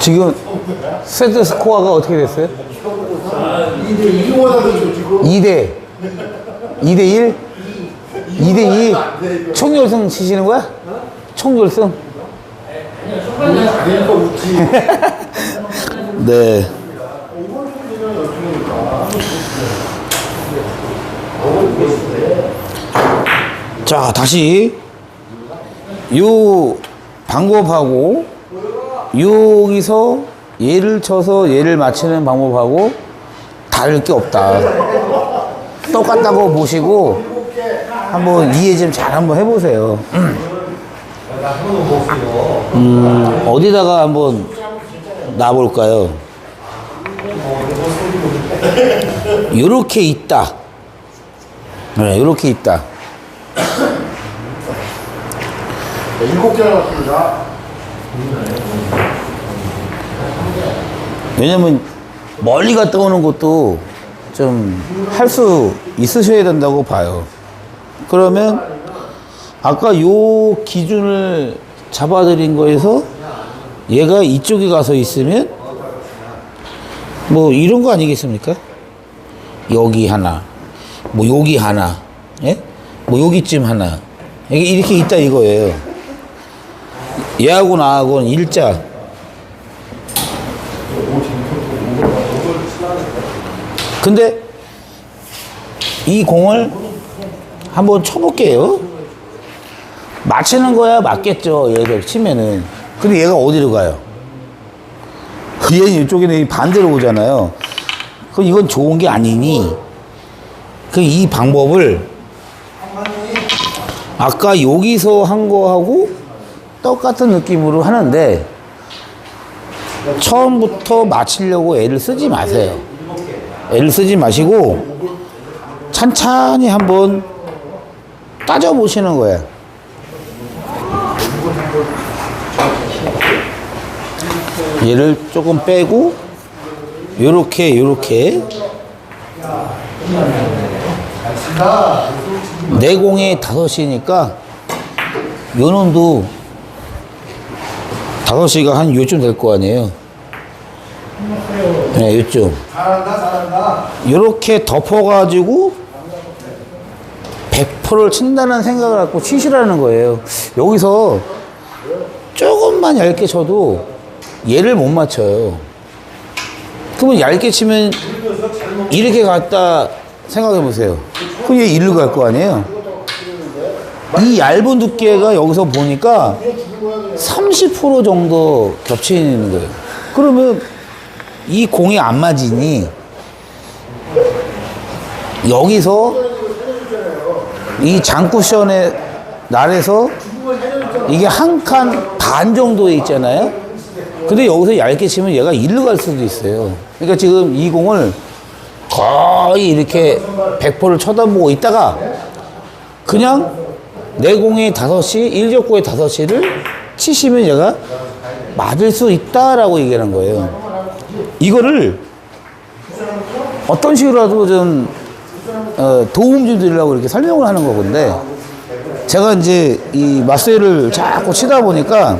지금 세트 스코어가 어떻게 됐어요? 2대 2보다도 지금 2대 2대 1? 2대 2? 총결승 치시는 거야? 웃지. 네. 자, 다시 요 방법하고 여기서 얘를 쳐서 얘를 맞추는 방법하고 다를 게 없다. 똑같다고 보시고 한번 이해 좀 잘 한번 해보세요. 음, 어디다가 한번 놔볼까요? 요렇게 있다. 네, 요렇게 있다. 네, 일곱 개 남았습니다. 왜냐면 멀리 갔다 오는 것도 좀 할 수 있으셔야 된다고 봐요. 그러면 아까 요 기준을 잡아드린 거에서 얘가 이쪽에 가서 있으면 뭐 이런 거 아니겠습니까? 여기 하나, 뭐 여기 하나, 예? 뭐 여기쯤 하나. 이렇게 있다 이거예요. 얘하고 나하고는 일자. 근데 이 공을 한번 쳐볼게요. 맞히는 거야 맞겠죠. 얘를 치면은. 근데 얘가 어디로 가요? 얘는 이쪽에는 반대로 오잖아요. 그럼 이건 좋은 게 아니니 그 이 방법을 아까 여기서 한 거하고 똑같은 느낌으로 하는데 처음부터 맞히려고 애를 쓰지 마세요. 애를 쓰지 마시고 찬찬히 한번 따져보시는 거예요. 얘를 조금 빼고 요렇게 요렇게 내공에 다섯이니까 요 놈도 다섯이가 한 요쯤 될 거 아니에요. 네, 요쯤. 잘한다, 잘한다. 이렇게 덮어가지고 100%를 친다는 생각을 갖고 치시라는 거예요. 여기서 조금만 얇게 쳐도 얘를 못 맞춰요. 그러면 얇게 치면 이렇게 갔다 생각해 보세요. 그럼 얘 이리로 갈 거 아니에요? 이 얇은 두께가 여기서 보니까 30% 정도 겹치는 거예요. 그러면 이 공이 안 맞으니 여기서 이 장쿠션의 날에서 이게 한 칸 반 정도에 있잖아요. 근데 여기서 얇게 치면 얘가 일로 갈 수도 있어요. 그러니까 지금 이 공을 거의 이렇게 100%를 쳐다보고 있다가 그냥 내 공의 5시, 일적구의 5시를 치시면 얘가 맞을 수 있다라고 얘기하는 거예요. 이거를 어떤 식으로라도 좀 어, 도움 좀 드리려고 이렇게 설명을 하는 거건데 제가 이제 이 마세이를 자꾸 치다 보니까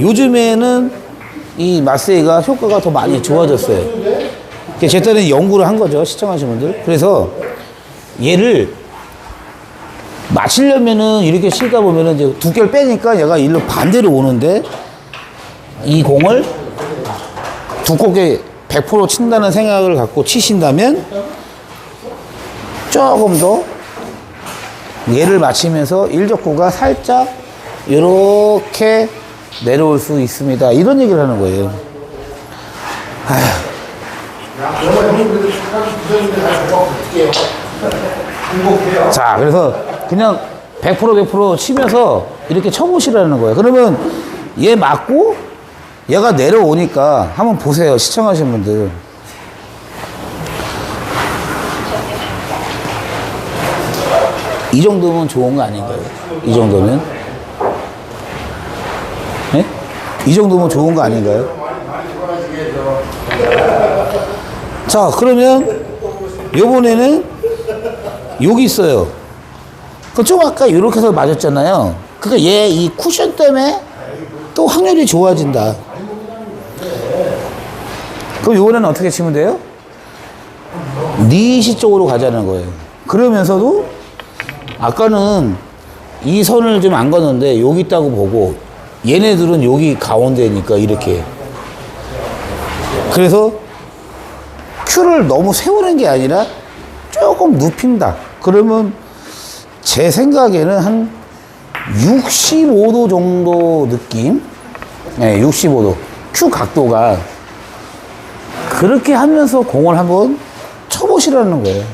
요즘에는 이 마세이가 효과가 더 많이 좋아졌어요. 제 딴에 연구를 한 거죠 시청하신 분들. 그래서 얘를 맞추려면은 이렇게 치다 보면은 이제 두께를 빼니까 얘가 일로 반대로 오는데 이 공을 두껍게 100% 친다는 생각을 갖고 치신다면 조금 더 얘를 맞추면서 일적구가 살짝 이렇게 내려올 수 있습니다. 이런 얘기를 하는 거예요. 자, 그래서 그냥 100% 100% 치면서 이렇게 쳐보시라는 거예요. 그러면 얘 맞고 얘가 내려오니까 한번 보세요. 시청하신 분들. 이 정도면 좋은 거 아닌가요? 이 정도면? 예? 이 정도면 좋은 거 아닌가요? 자, 그러면 요번에는 여기 있어요. 그좀 아까 이렇게 해서 맞았잖아요. 그러니까 얘 이 쿠션 때문에 또 확률이 좋아진다. 그럼 요번에는 어떻게 치면 돼요? 니시 쪽으로 가자는 거예요. 그러면서도 아까는 이 선을 좀 안 걷는데 여기 있다고 보고 얘네들은 여기 가운데니까 이렇게. 그래서 큐를 너무 세우는 게 아니라 조금 눕힌다. 그러면 제 생각에는 한 65도 정도 느낌? 네, 65도. 큐 각도가 그렇게 하면서 공을 한번 쳐보시라는 거예요.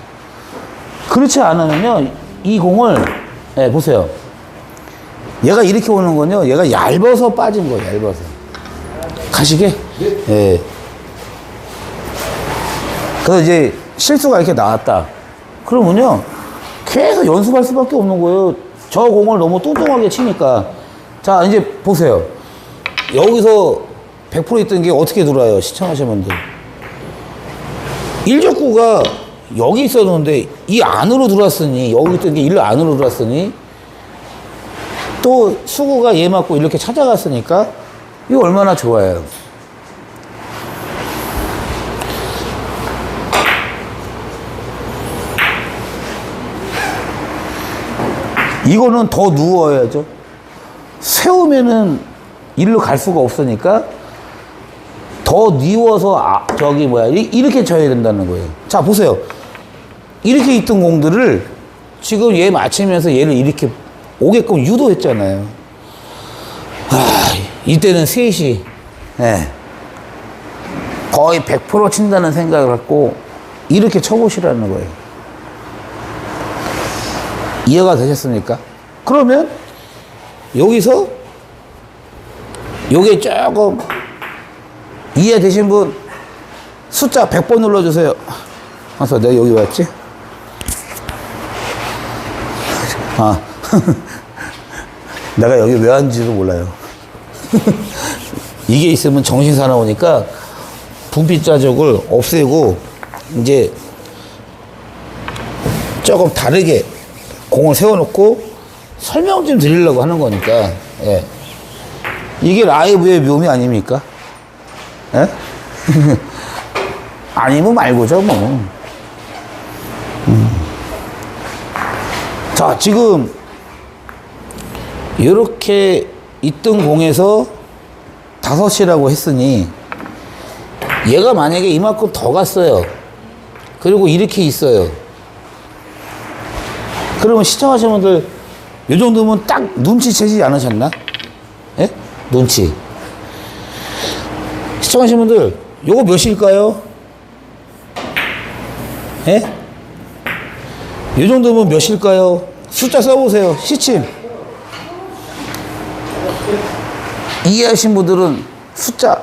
그렇지 않으면요, 이 공을, 네, 보세요. 얘가 이렇게 오는 건요, 얘가 얇아서 빠진 거예요, 얇아서. 가시게? 예. 그래서 이제 실수가 이렇게 나왔다. 그러면요, 계속 연습할 수밖에 없는 거예요. 저 공을 너무 뚱뚱하게 치니까. 자, 이제 보세요. 여기서 100% 있던 게 어떻게 들어와요, 시청하시는 분들. 일적구가 여기 있었는데 이 안으로 들어왔으니 여기 있던 게 일로 안으로 들어왔으니 또 수구가 얘 맞고 이렇게 찾아갔으니까 이거 얼마나 좋아요. 이거는 더 누워야죠. 세우면은 일로 갈 수가 없으니까 더 뉘워서 아, 저기 뭐야 이- 이렇게 쳐야 된다는 거예요. 자 보세요. 이렇게 있던 공들을 지금 얘 맞추면서 얘를 이렇게 오게끔 유도했잖아요. 아 이때는 셋이 예. 거의 100% 친다는 생각을 갖고 이렇게 쳐보시라는 거예요. 이해가 되셨습니까? 그러면 여기서 요게 조금 이해되신 분 숫자 100번 눌러주세요. 그래서 내가 여기 왔지? 아, 내가 여기 왜 왔는지도 몰라요. 이게 있으면 정신 사나우니까 분필 자족을 없애고 이제 조금 다르게 공을 세워놓고 설명 좀 드리려고 하는 거니까 예. 이게 라이브의 묘미 아닙니까? 예? 아니면 말고죠 뭐. 음. 자 지금 이렇게 있던 공에서 다섯 시라고 했으니 얘가 만약에 이만큼 더 갔어요. 그리고 이렇게 있어요. 그러면 시청하시는 분들 이 정도면 딱 눈치채지 않으셨나? 예? 눈치. 시청하시는 분들 요거 몇일까요? 예? 이 정도면 몇일까요? 숫자 써보세요. 시침. 이해하신 분들은 숫자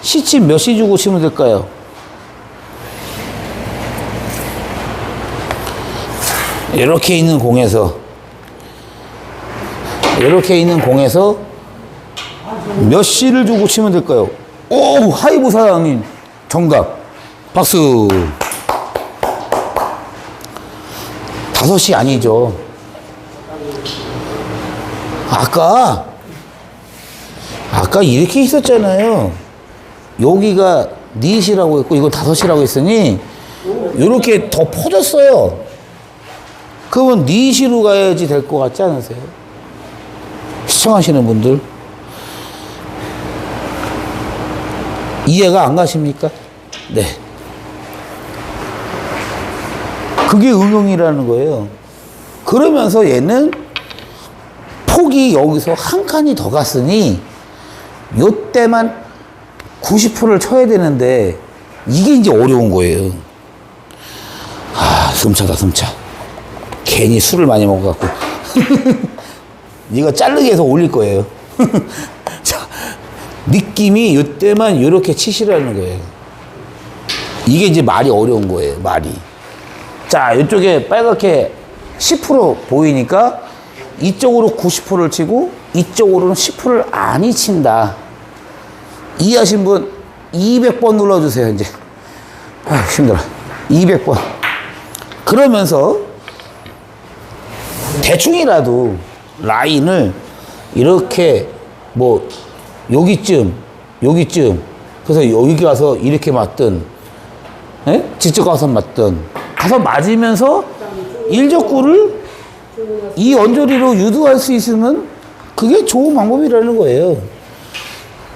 시침 몇 시 주고 치면 될까요? 이렇게 있는 공에서 이렇게 있는 공에서 몇 시를 주고 치면 될까요? 오 하이브 사장님. 정답. 박수. 다섯 시 아니죠. 아까 아까 이렇게 있었잖아요. 여기가 닛이라고 했고 이거 다섯 시라고 했으니 이렇게 더 퍼졌어요 그러면 니시로 가야지 될 것 같지 않으세요? 시청하시는 분들 이해가 안 가십니까? 네. 그게 응용이라는 거예요. 그러면서 얘는 폭이 여기서 한 칸이 더 갔으니 요때만 90%를 쳐야 되는데 이게 이제 어려운 거예요. 아, 숨차다, 숨차. 괜히 술을 많이 먹어갖고. 이거 자르기 해서 올릴 거예요. 자, 느낌이 이때만 이렇게 치시라는 거예요. 이게 이제 말이 어려운 거예요, 말이. 자, 이쪽에 빨갛게 10% 보이니까 이쪽으로 90%를 치고 이쪽으로는 10%를 아니 친다. 이해하신 분 200번 눌러주세요, 이제. 아 힘들어. 200번. 그러면서 대충이라도 라인을 이렇게 뭐 여기쯤 여기쯤 그래서 여기 가서 이렇게 맞든 예? 직접 가서 맞든 가서 맞으면서 일적구를 이 언저리로 유도할 수 있으면 그게 좋은 방법이라는 거예요.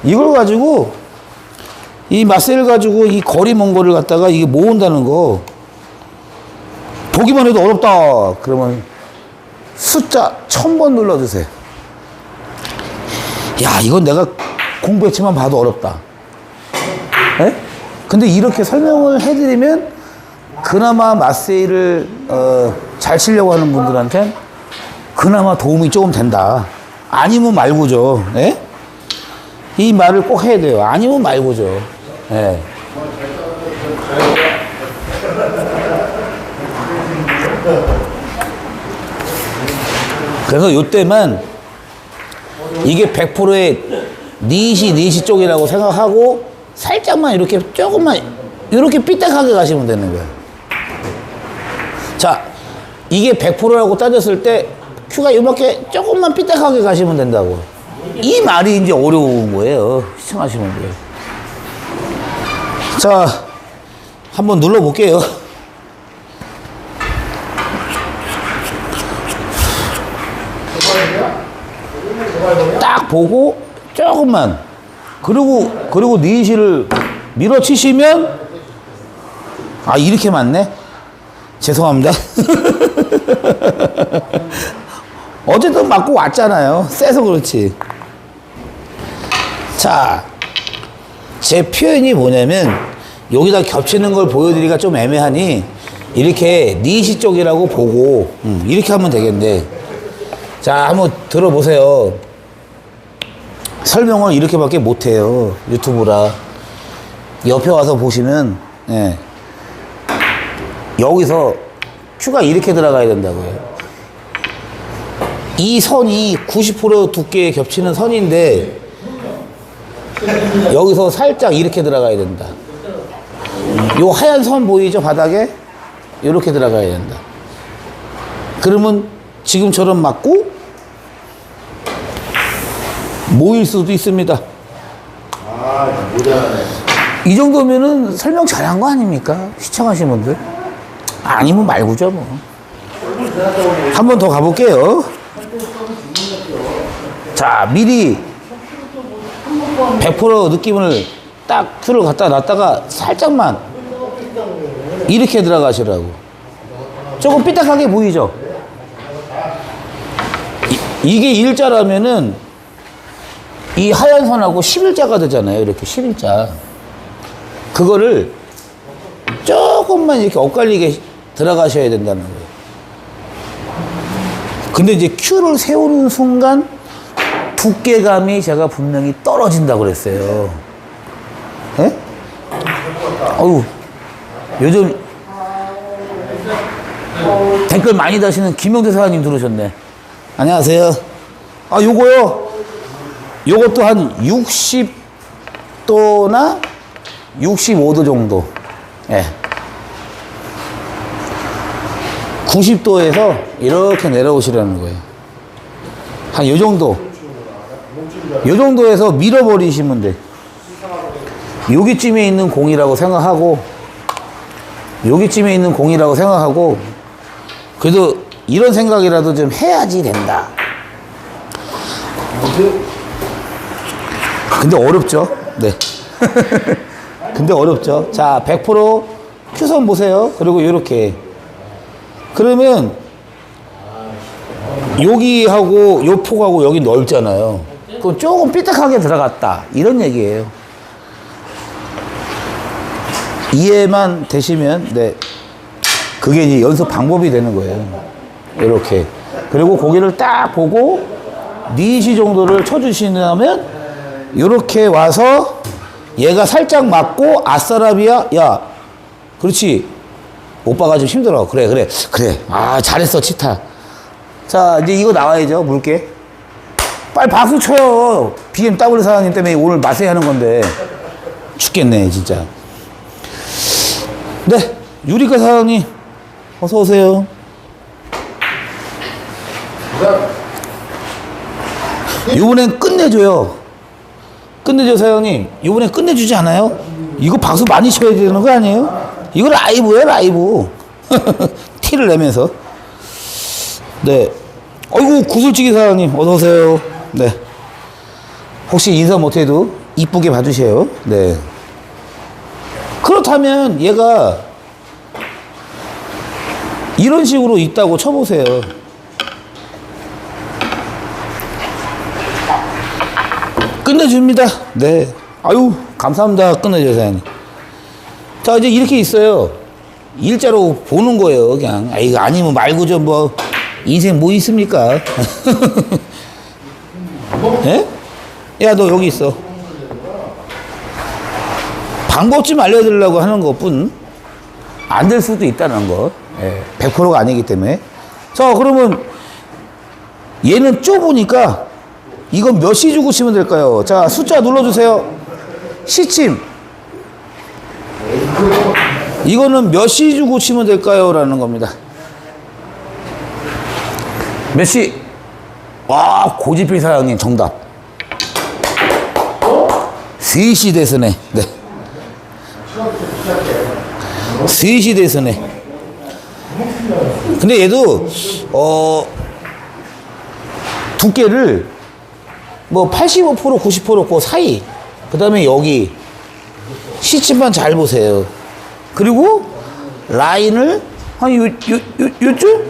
이걸 가지고 이 마셀 가지고 이 거리 먼 거를 갖다가 이게 모은다는 거 보기만 해도 어렵다. 그러면 숫자 천 번 눌러주세요. 야, 이건 내가 공부했지만 봐도 어렵다. 예? 근데 이렇게 설명을 해드리면 그나마 마세이를 어, 잘 치려고 하는 분들한테 그나마 도움이 조금 된다. 아니면 말고죠. 예? 이 말을 꼭 해야 돼요. 아니면 말고죠. 예. 그래서 요때만 이게 100%의 니시 니시 쪽이라고 생각하고 살짝만 이렇게 조금만 이렇게 삐딱하게 가시면 되는 거예요. 자, 이게 100%라고 따졌을 때 큐가 이렇게 조금만 삐딱하게 가시면 된다고. 이 말이 이제 어려운 거예요. 시청하시는 분들. 자, 한번 눌러볼게요. 딱 보고 조금만. 그리고 그리고 니시를 밀어치시면 아 이렇게 맞네? 죄송합니다. 어쨌든 맞고 왔잖아요. 세서 그렇지. 자 제 표현이 뭐냐면 여기다 겹치는 걸 보여드리기가 좀 애매하니 이렇게 니시 쪽이라고 보고 음, 이렇게 하면 되겠네 자 한번 들어보세요 설명을 이렇게밖에 못해요 유튜브라. 옆에 와서 보시면 예. 여기서 큐가 이렇게 들어가야 된다고요. 이 선이 90% 두께에 겹치는 선인데 여기서 살짝 이렇게 들어가야 된다. 요 하얀 선 보이죠 바닥에? 이렇게 들어가야 된다. 그러면 지금처럼 맞고 모일 수도 있습니다. 이 정도면은 설명 잘한 거 아닙니까? 시청하신 분들. 아니면 말고죠, 뭐. 한 번 더 가볼게요. 자, 미리 100% 느낌을 딱 큐를 갖다 놨다가 살짝만 이렇게 들어가시라고. 조금 삐딱하게 보이죠? 이, 이게 일자라면은 이 하얀 선하고 11자가 되잖아요. 이렇게 11자. 그거를 조금만 이렇게 엇갈리게 들어가셔야 된다는 거예요. 근데 이제 큐를 세우는 순간 두께감이 제가 분명히 떨어진다고 그랬어요. 예? 어우, 요즘 댓글 많이 다시는 김영태 사장님 들어오셨네. 안녕하세요. 아, 요거요. 요것도 한 60도나 65도 정도. 예. 90도에서 이렇게 내려오시라는 거예요. 한 요 정도. 요 정도에서 밀어버리시면 돼. 여기쯤에 있는 공이라고 생각하고, 여기쯤에 있는 공이라고 생각하고, 그래도 이런 생각이라도 좀 해야지 된다. 근데 어렵죠? 네. 근데 어렵죠? 자, 100% 큐선 보세요. 그리고 이렇게. 그러면 여기하고 요 폭하고 여기 넓잖아요. 그럼 조금 삐딱하게 들어갔다. 이런 얘기예요. 이해만 되시면, 네. 그게 이제 연습 방법이 되는 거예요. 이렇게. 그리고 고기를 딱 보고, 니시 정도를 쳐주시면, 이렇게 와서, 얘가 살짝 맞고, 아싸라비아, 야, 그렇지. 오빠가 좀 힘들어. 그래, 그래, 그래. 아, 잘했어, 치타. 자, 이제 이거 나와야죠, 물게. 빨리 박수 쳐요. BMW 사장님 때문에 오늘 맛에 하는 건데. 죽겠네, 진짜. 네, 유리카 사장님, 어서 오세요. 이번엔 끝내줘요. 끝내줘 사장님. 이번엔 끝내주지 않아요? 이거 박수 많이 쳐야 되는 거 아니에요? 이거 라이브예요 라이브. 티를 내면서. 네. 어이구 구슬치기 사장님 어서 오세요. 네. 혹시 인사 못해도 이쁘게 봐주세요. 네. 그렇다면 얘가 이런 식으로 있다고 쳐보세요. 끝내줍니다. 네. 아유, 감사합니다. 끝내줘요, 사장님. 자, 이제 이렇게 있어요. 일자로 보는 거예요, 그냥. 아, 이거 아니면 말고 좀 뭐, 인생 뭐 있습니까? 예? 야, 너 여기 있어. 방법 좀 알려드리려고 하는 것 뿐, 안 될 수도 있다는 거. 예, 100%가 아니기 때문에. 자, 그러면, 얘는 좁으니까, 이건 몇 시 주고 치면 될까요? 자, 숫자 눌러주세요. 시침. 이거는 몇 시 주고 치면 될까요? 라는 겁니다. 몇 시? 와, 고지필 사장님 정답. 3시 대선에, 네. 3시 대선에. 근데 얘도, 어, 두께를 뭐 85% 90%그 사이. 그 다음에 여기 시침만 잘 보세요. 그리고 라인을 한 요, 요, 요, 요쯤?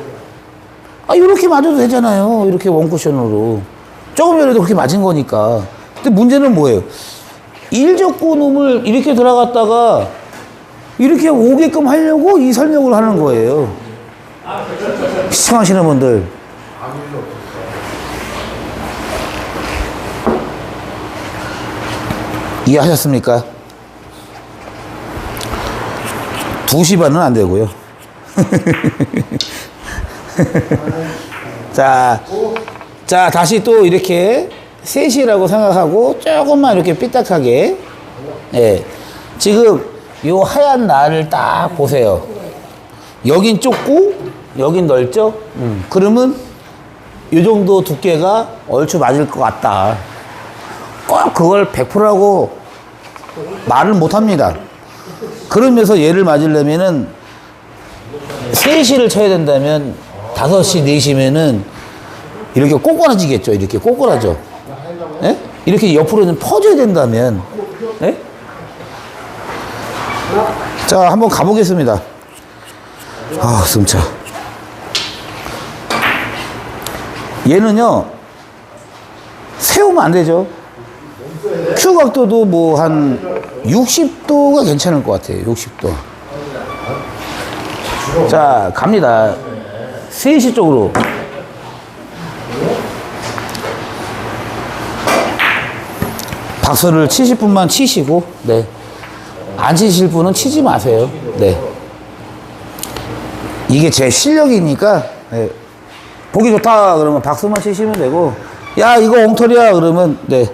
아 요렇게 맞아도 되잖아요. 이렇게 원쿠션으로. 조금 전에도 그렇게 맞은 거니까. 근데 문제는 뭐예요? 일적고놈을 이렇게 들어갔다가 이렇게 오게끔 하려고 이 설명을 하는 거예요. 시청하시는 분들 이해하셨습니까? 2시 반은 안 되고요. 자, 자, 다시 또 이렇게 3시라고 생각하고 조금만 이렇게 삐딱하게. 예. 지금 요 하얀 날을 딱 보세요. 여긴 좁고, 여긴 넓죠? 음. 그러면 요 정도 두께가 얼추 맞을 것 같다. 꼭 그걸 100%라고 말을 못 합니다. 그러면서 얘를 맞으려면은 3시를 쳐야 된다면 5시, 4시면은 이렇게 꼬꾸라지겠죠. 이렇게 꼬꾸라져. 예? 이렇게 옆으로 좀 퍼져야 된다면. 예? 자, 한번 가보겠습니다. 아, 숨차. 얘는요, 세우면 안 되죠. 큐 각도도 뭐 한 60도가 괜찮을 것 같아요. 60도. 자, 갑니다. 3시 쪽으로. 박수를 치실 분만 치시고, 네. 안 치실 분은 치지 마세요. 네. 이게 제 실력이니까, 네. 보기 좋다 그러면 박수만 치시면 되고, 야, 이거 엉터리야 그러면, 네.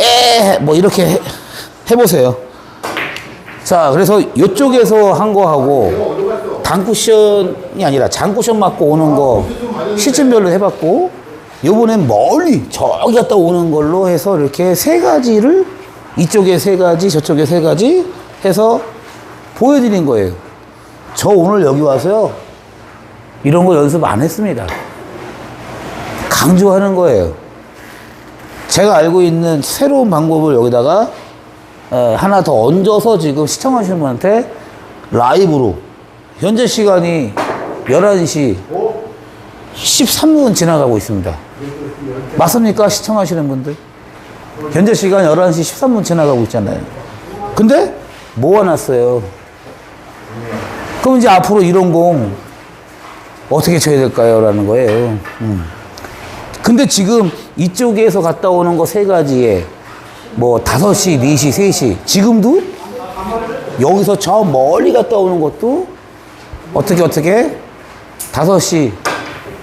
에, 뭐 이렇게 해, 해보세요. 자, 그래서 이쪽에서 한 거하고 단쿠션이 아니라 장쿠션 맞고 오는 거 시점별로 해봤고 요번엔 멀리 저기 갔다 오는 걸로 해서 이렇게 세 가지를 이쪽에 세 가지 저쪽에 세 가지 해서 보여드린 거예요. 저 오늘 여기 와서요 이런 거 연습 안 했습니다. 강조하는 거예요. 제가 알고 있는 새로운 방법을 여기다가 에, 하나 더 얹어서 지금 시청하시는 분한테 라이브로 현재 시간이 11시 13분 지나가고 있습니다. 맞습니까? 시청하시는 분들? 현재 시간 11시 13분 지나가고 있잖아요. 근데 모아놨어요. 그럼 이제 앞으로 이런 공 어떻게 쳐야 될까요? 라는 거예요. 음. 근데 지금 이쪽에서 갔다 오는 거 세 가지에 뭐 다섯 시, 네 시, 세시 지금도 여기서 저 멀리 갔다 오는 것도 어떻게 어떻게 다섯 시,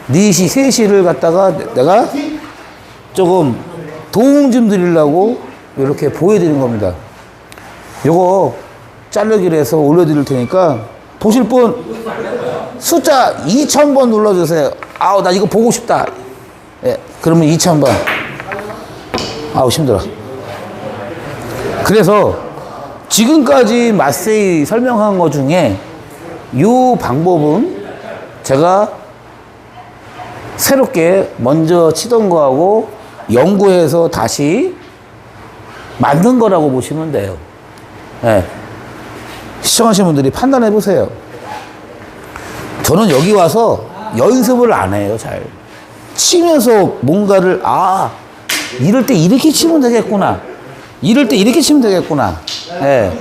네 시, 세 시를 갖다가 내가 조금 도움 좀 드리려고 이렇게 보여드리는 겁니다. 요거 자르기로 해서 올려드릴 테니까 보실 분 숫자 2000번 눌러주세요. 아우 나 이거 보고 싶다. 예, 그러면 2,000번. 아우, 힘들어. 그래서 지금까지 마세이 설명한 것 중에 이 방법은 제가 새롭게 먼저 치던 거하고 연구해서 다시 만든 거라고 보시면 돼요. 예. 시청하시는 분들이 판단해 보세요. 저는 여기 와서 연습을 안 해요, 잘. 치면서 뭔가를, 아, 이럴 때 이렇게 치면 되겠구나. 이럴 때 이렇게 치면 되겠구나. 예.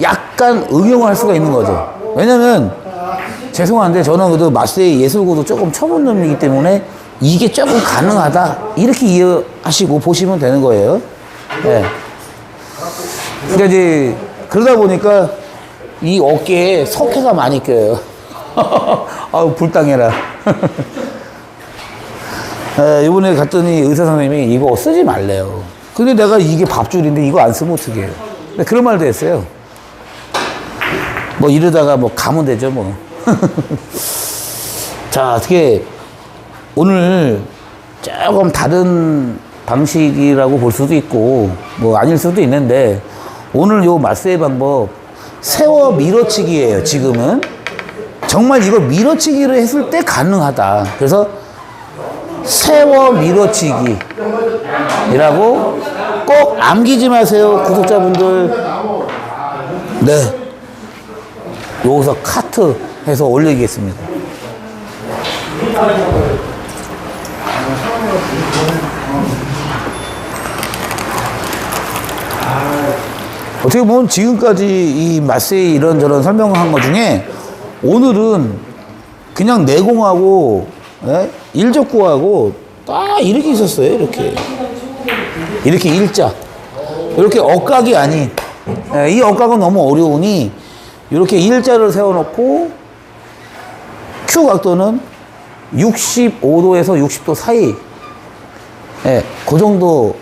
약간 응용할 수가 있는 거죠. 왜냐면, 죄송한데, 저는 그래도 마스의 예술고도 조금 쳐본 놈이기 때문에 이게 조금 가능하다. 이렇게 이해하시고 보시면 되는 거예요. 예. 그러니까 이제, 그러다 보니까 이 어깨에 석회가 많이 껴요. 아우, 불당해라. 에, 이번에 갔더니 의사 선생님이 이거 쓰지 말래요. 근데 내가 이게 밥줄인데 이거 안 쓰면 어떡해요. 근데 그런 말도 했어요. 뭐 이러다가 뭐 가면 되죠, 뭐. 자, 어떻게 오늘 조금 다른 방식이라고 볼 수도 있고, 뭐 아닐 수도 있는데, 오늘 요 마스의 방법, 세워 밀어치기예요, 지금은. 정말 이거 밀어치기를 했을 때 가능하다. 그래서 세워 밀어치기라고 꼭 암기지 마세요, 구독자분들. 네. 여기서 카트 해서 올리겠습니다. 어떻게 보면 지금까지 이 마세이 이런저런 설명한 것 중에 오늘은 그냥 내공하고 예? 일적구하고 딱 이렇게 있었어요 이렇게. 이렇게 일자. 이렇게 억각이 아닌. 예, 이 억각은 너무 어려우니 이렇게 일자를 세워놓고 Q 각도는 65도에서 60도 사이. 예, 그 정도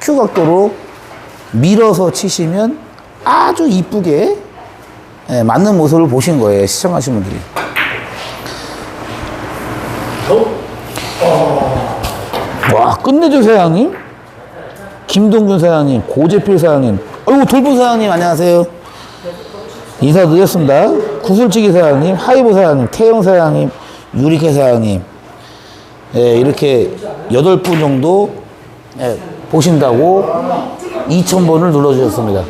Q 각도로 밀어서 치시면 아주 이쁘게 예, 맞는 모습을 보신 거예요 시청하신 분들이 와 끝내줘 사장님? 김동균 사장님 고재필 사장님. 아이고 돌부 사장님 안녕하세요. 인사 드렸습니다. 구슬치기 사장님 하이보 사장님 태영 사장님 유리케 사장님. 예, 이렇게 여덟 분 정도 예, 보신다고 2,000번을 눌러주셨습니다.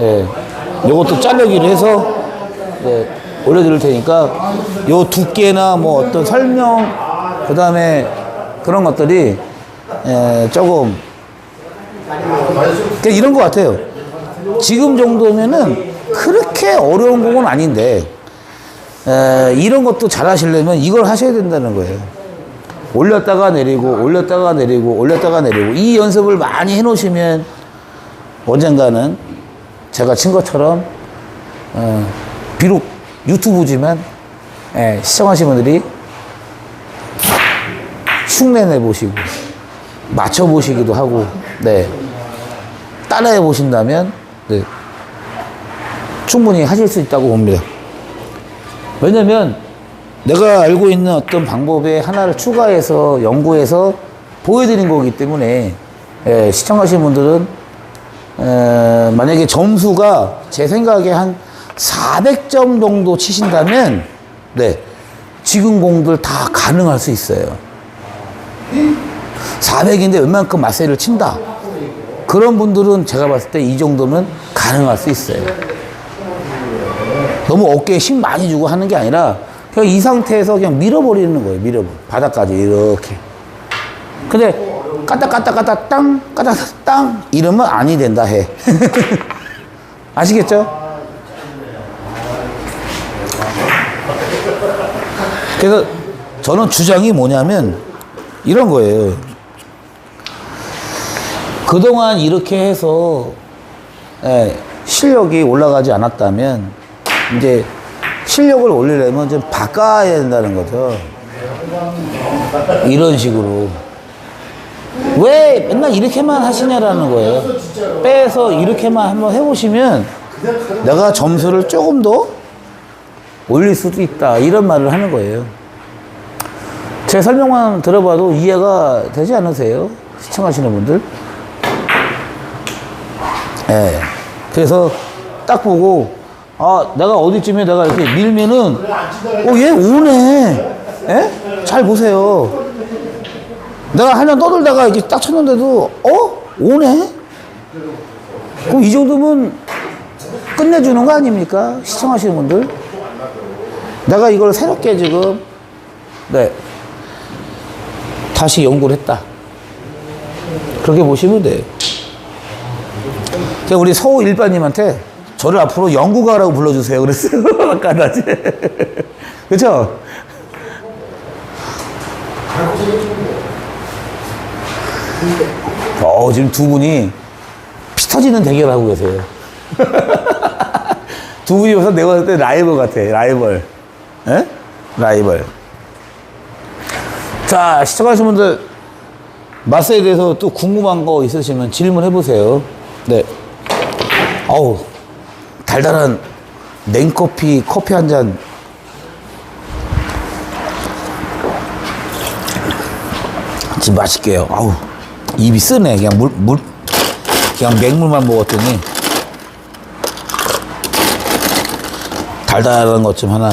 예, 요것도 잘라기를 해서 예, 올려드릴 테니까 요 두께나 뭐 어떤 설명 그 다음에 그런 것들이 예, 조금 그러니까 이런 것 같아요. 지금 정도면은 그렇게 어려운 곡은 아닌데 에, 이런 것도 잘 하시려면 이걸 하셔야 된다는 거예요. 올렸다가 내리고 올렸다가 내리고 올렸다가 내리고 이 연습을 많이 해놓으시면 언젠가는 제가 친 것처럼 어, 비록 유튜브지만 예, 시청하신 분들이 흉내내 보시고 맞춰 보시기도 하고 네 따라해 보신다면 네, 충분히 하실 수 있다고 봅니다. 왜냐면 내가 알고 있는 어떤 방법에 하나를 추가해서 연구해서 보여드린 거기 때문에 예, 시청하시는 분들은 에, 만약에 점수가 제 생각에 한 400점 정도 치신다면 네 지금 공들 다 가능할 수 있어요. 400인데 웬만큼 마세를 친다. 그런 분들은 제가 봤을 때 이 정도면 가능할 수 있어요. 너무 어깨에 힘 많이 주고 하는 게 아니라 그냥 이 상태에서 그냥 밀어버리는 거예요. 밀어버려. 바닥까지 이렇게. 근데 까딱 까딱 까딱 땅 까딱 까딱 땅 이러면 아니 된다 해. 아시겠죠? 그래서 저는 주장이 뭐냐면 이런 거예요. 그동안 이렇게 해서 예, 실력이 올라가지 않았다면 이제 실력을 올리려면 좀 바꿔야 된다는 거죠. 이런 식으로. 왜 맨날 이렇게만 하시냐라는 거예요. 빼서 이렇게만 한번 해보시면 내가 점수를 조금 더 올릴 수도 있다. 이런 말을 하는 거예요. 제 설명만 들어봐도 이해가 되지 않으세요? 시청하시는 분들? 예. 그래서 딱 보고, 아, 내가 어디쯤에 내가 이렇게 밀면은, 어, 얘 오네. 예? 잘 보세요. 내가 한년 떠들다가 이렇게 딱 쳤는데도, 어? 오네? 그럼 이 정도면 끝내주는 거 아닙니까? 시청하시는 분들? 내가 이걸 새롭게 지금, 네. 다시 연구를 했다. 그렇게 보시면 돼요. 제가 우리 서우 일반님한테 저를 앞으로 연구가라고 불러주세요. 그랬어요. 아까 낮에. 그쵸? 어, 지금 두 분이 피 터지는 대결하고 계세요. 두 분이 벌써 내가 봤을 때 라이벌 같아. 라이벌. 에? 라이벌. 자, 시청하시는 분들, 맛에 대해서 또 궁금한 거 있으시면 질문해 보세요. 네. 어우, 달달한 냉커피, 커피 한 잔. 지금 맛있게요. 아우, 입이 쓰네. 그냥 물, 물, 그냥 맹물만 먹었더니 달달한 것 좀 하나